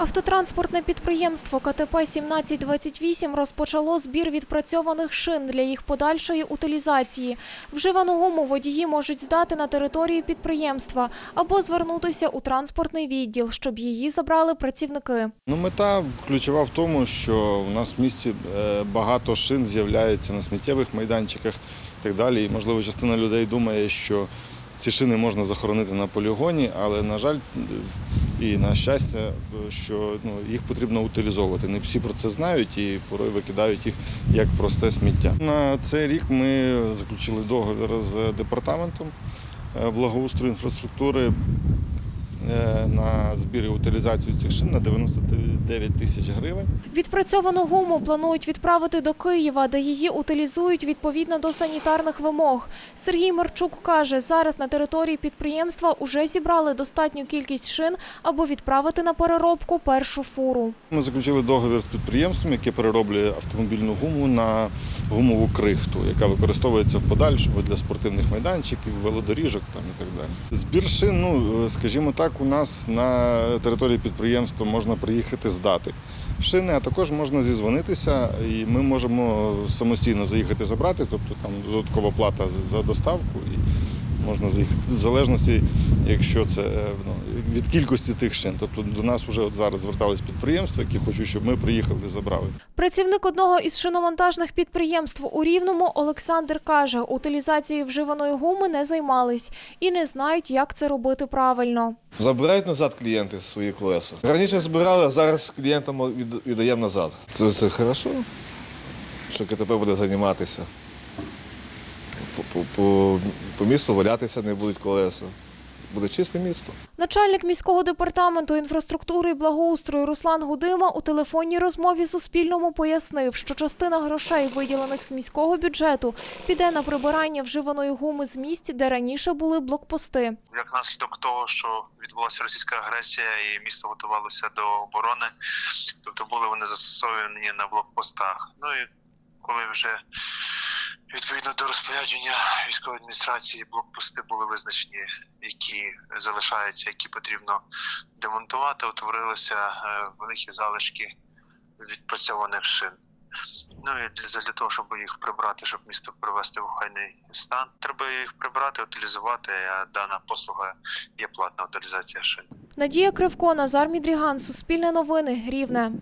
Автотранспортне підприємство КТП 1728 розпочало збір відпрацьованих шин для їх подальшої утилізації. Вживану гуму водії можуть здати на території підприємства або звернутися у транспортний відділ, щоб її забрали працівники. Ну, мета ключова в тому, що в нас в місті е, багато шин з'являється на сміттєвих майданчиках і так далі. І, можливо, частина людей думає, що ці шини можна захоронити на полігоні, але, на жаль, і на щастя, що ну, їх потрібно утилізовувати. Не всі про це знають і порой викидають їх як просте сміття. На цей рік ми заключили договір з департаментом е, благоустрою інфраструктури на збір і утилізацію цих шин на 99 тисяч гривень. Відпрацьовану гуму планують відправити до Києва, де її утилізують відповідно до санітарних вимог. Сергій Марчук каже, зараз на території підприємства уже зібрали достатню кількість шин, аби відправити на переробку першу фуру. Ми заключили договір з підприємством, яке перероблює автомобільну гуму на гумову крихту, яка використовується в подальшому для спортивних майданчиків, велодоріжок там і так далі. Збір шин, ну скажімо так, у нас на території підприємства можна приїхати здати шини, а також можна зізвонитися, і ми можемо самостійно заїхати забрати, тобто там додаткова плата за доставку. Можна заїхати в залежності, якщо це е, ну, від кількості тих шин. Тобто до нас вже от зараз звертались підприємства, які хочуть, щоб ми приїхали і забрали. Працівник одного із шиномонтажних підприємств у Рівному Олександр каже, утилізацією вживаної гуми не займались і не знають, як це робити правильно. Забирають назад клієнти свої колеса. Раніше збирали, а зараз клієнтам віддаємо назад. Це все хорошо, що КТП буде займатися. По, по, по, місту валятися не будуть колеса. Буде чисте місто. Начальник міського департаменту інфраструктури і благоустрою Руслан Гудима у телефонній розмові Суспільному пояснив, що частина грошей, виділених з міського бюджету, піде на прибирання вживаної гуми з місць, де раніше були блокпости. як наслідок того, що відбулася російська агресія і місто готувалося до оборони, тобто були вони застосовані на блокпостах. Ну і коли вже відповідно до розпорядження військової адміністрації блокпости були визначені, які залишаються, які потрібно демонтувати, утворилися е, великі залишки відпрацьованих шин. Ну і для, для того, щоб їх прибрати, щоб місто привести в охайний стан, треба їх прибрати, утилізувати. А дана послуга є платна утилізація шин. Надія Кривко, Назар Мідріган, Суспільне новини, Рівне.